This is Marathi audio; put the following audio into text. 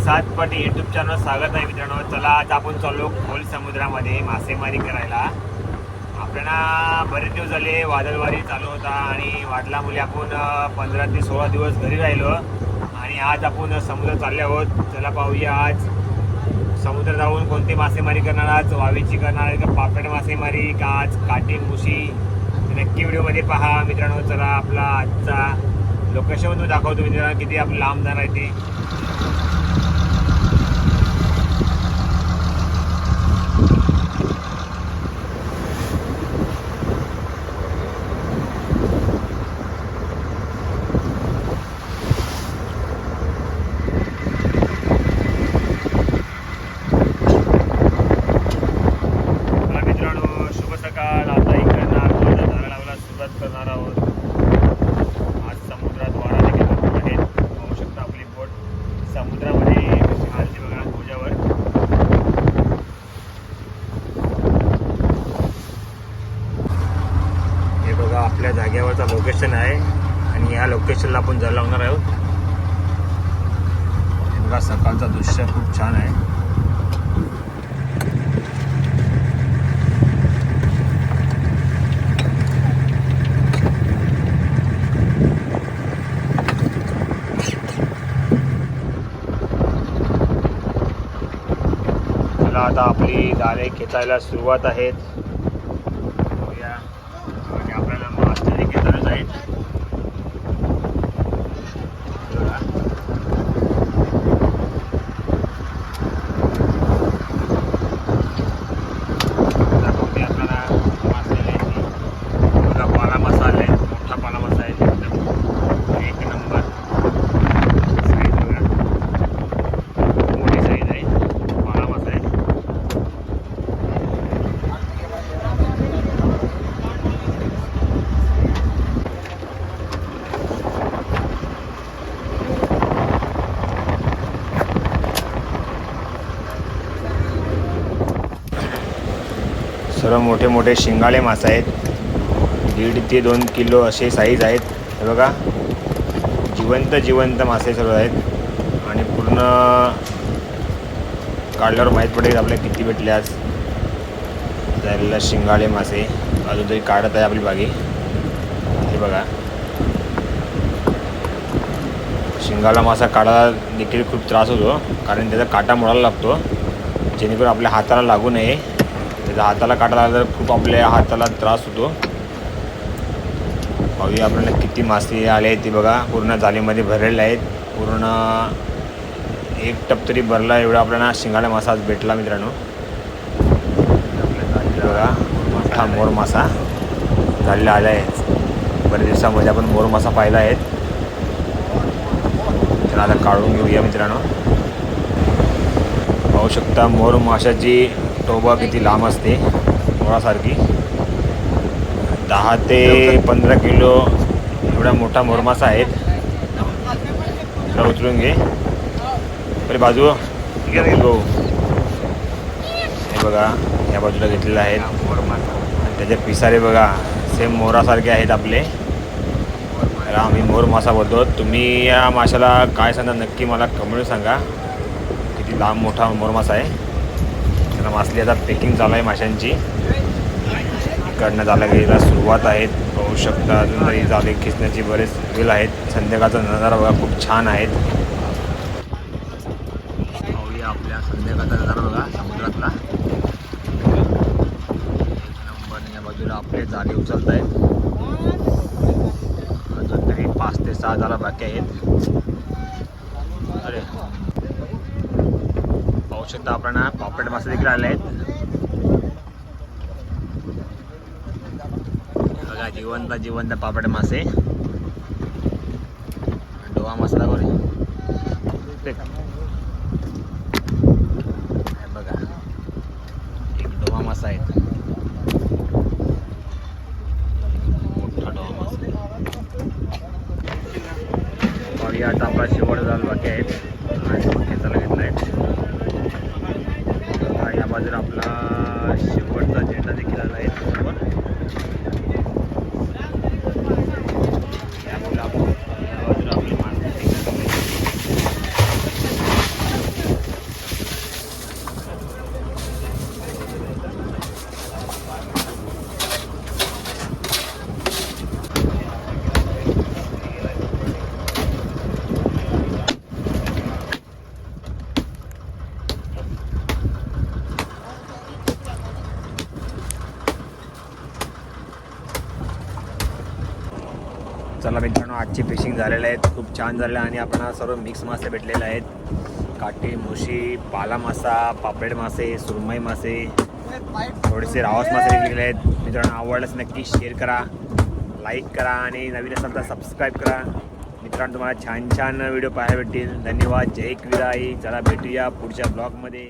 सात पटी युट्यूब चॅनल स्वागत आहे मित्रांनो. चला आज आपण चाललो खोल समुद्रामध्ये मासेमारी करायला. आपल्याला बरेच दिवस झाले वादळवारी चालू होता आणि वादला आपण पंधरा ते सोळा दिवस घरी राहिलो आणि आज आपण समुद्र चालले आहोत. चला पाहूया आज. समुद्र जाऊन कोणती मासेमारी करणार आज? वावीची करणार आहे का पापड मासेमारी का आज काटी मुशी? नक्की व्हिडिओमध्ये पहा मित्रांनो. चला आपला आजचा लोकेशन दाखवतो मित्रांनो. किती आपलं लांब जाणार आहे ते. जवळचा लोकेशन आहे. आणि ह्या लोकेशनला आपण जर लावणार आहोत. बघा सकाळचा दृश्य खूप छान आहे. आता आपली दारे खेचायला सुरुवात आहेत. आपल्याला मासे देखील चालूच आहेत बघा. दाखवते आपल्याला मासे घ्यायची. बघा पाला मासा आलाय मोठा पाला मासा आहे एकदम एक नंबर साईज बघा मोठी साईज आहे पाला मासा आहे सर्व मोठे मोठे शिंगाळे मासे आहेत. दीड ते दोन किलो असे साईज आहेत. हे बघा जिवंत जिवंत मासे सर्व आहेत. आणि पूर्ण काढल्यावर माहीत पडेल आपल्याला किती भेटले आज. जायला शिंगाळे मासे. अजून तरी काढत आहे आपली बागी. हे बघा. शिंगाला मासा काढायला देखील खूप त्रास होतो कारण त्याचा काटा मोडायला लागतो. जेणेकरून आपल्या हाताला लागू नये. त्याचा हाताला काटा लागला तर खूप आपल्या हाताला त्रास होतो. पाहूया आपल्याला किती मासे आले आहेत ते बघा. पूर्ण जालीमध्ये भरलेले आहेत. पूर्ण एक टप तरी भरला एवढा आपल्याला शिंगाडा मासा आज भेटला मित्रांनो. बघा मोठा मोर मासा झालेला आला आहे. बऱ्याच दिवसामध्ये आपण मोर मासा पाहिला आहे. त्याला आता काढून घेऊया मित्रांनो. पाहू शकता मोर माशाची टोबा किती लांब असते? मोरासारखी दहा ते पंधरा किलो एवढा मोठा मोरमासा आहेत. उचलून घे. अरे बाजू गो हे बघा या बाजूला घेतलेलं आहेत. आणि त्याचे पिसारे बघा सेम मोरासारखे आहेत आपले. त्याला आम्ही मोर मासा बोलतो. तुम्ही या माशाला काय सांगा नक्की मला कमेंट सांगा. किती लांब मोठा मोरमासा आहे. त्याला मासली आता पॅकिंग चालू आहे माशांची. इकडनं झाला गेला सुरुवात आहेत पाहू शकता अजून तरी जाळे खिचण्याची बरेच वेल आहेत. संध्याकाळचा नजारा बघा खूप छान आहेत. पाहूया आपल्या संध्याकाळचा नजारा बघा समुद्रातला. नंबर या बाजूला आपले जाळे उचलत आहेत अजून तरी पाच ते सहा झाला बाकी आहेत. अरे पाहू शकता आपण पापड मासे देखील आले आहेत बघा जिवंत जिवंत पापड मासे. डोहा मसाला बघा. एक डोहा मासा आहे. मोठा डोवा आता आपला शेवट झाला बाकी आहेत. आणि मग खेचायला घेतला आहे बाजूला आपला शेवटचा झेंडा देखील आला आहे समोर. या बाजूला आपण- या बाजूला आपली माणसं देखील आलेली आहेत. चला मित्रांनो आजची फिशिंग झालेले आहेत खूप छान झालेलं आहे आणि आपण सर्व मिक्स मासे भेटलेले आहेत. काठी मुशी पाला मासा पापलेट मासे सुरमई मासे थोडेसे रावस मासे निघलेले आहेत. मित्रांनो आवडल्यास नक्की शेअर करा लाईक करा आणि नवीन असाल तर सबस्क्राईब करा. मित्रांनो तुम्हाला छान छान व्हिडिओ पाहायला भेटतील. धन्यवाद. जय क्विराई चला भेटूया पुढच्या ब्लॉगमध्ये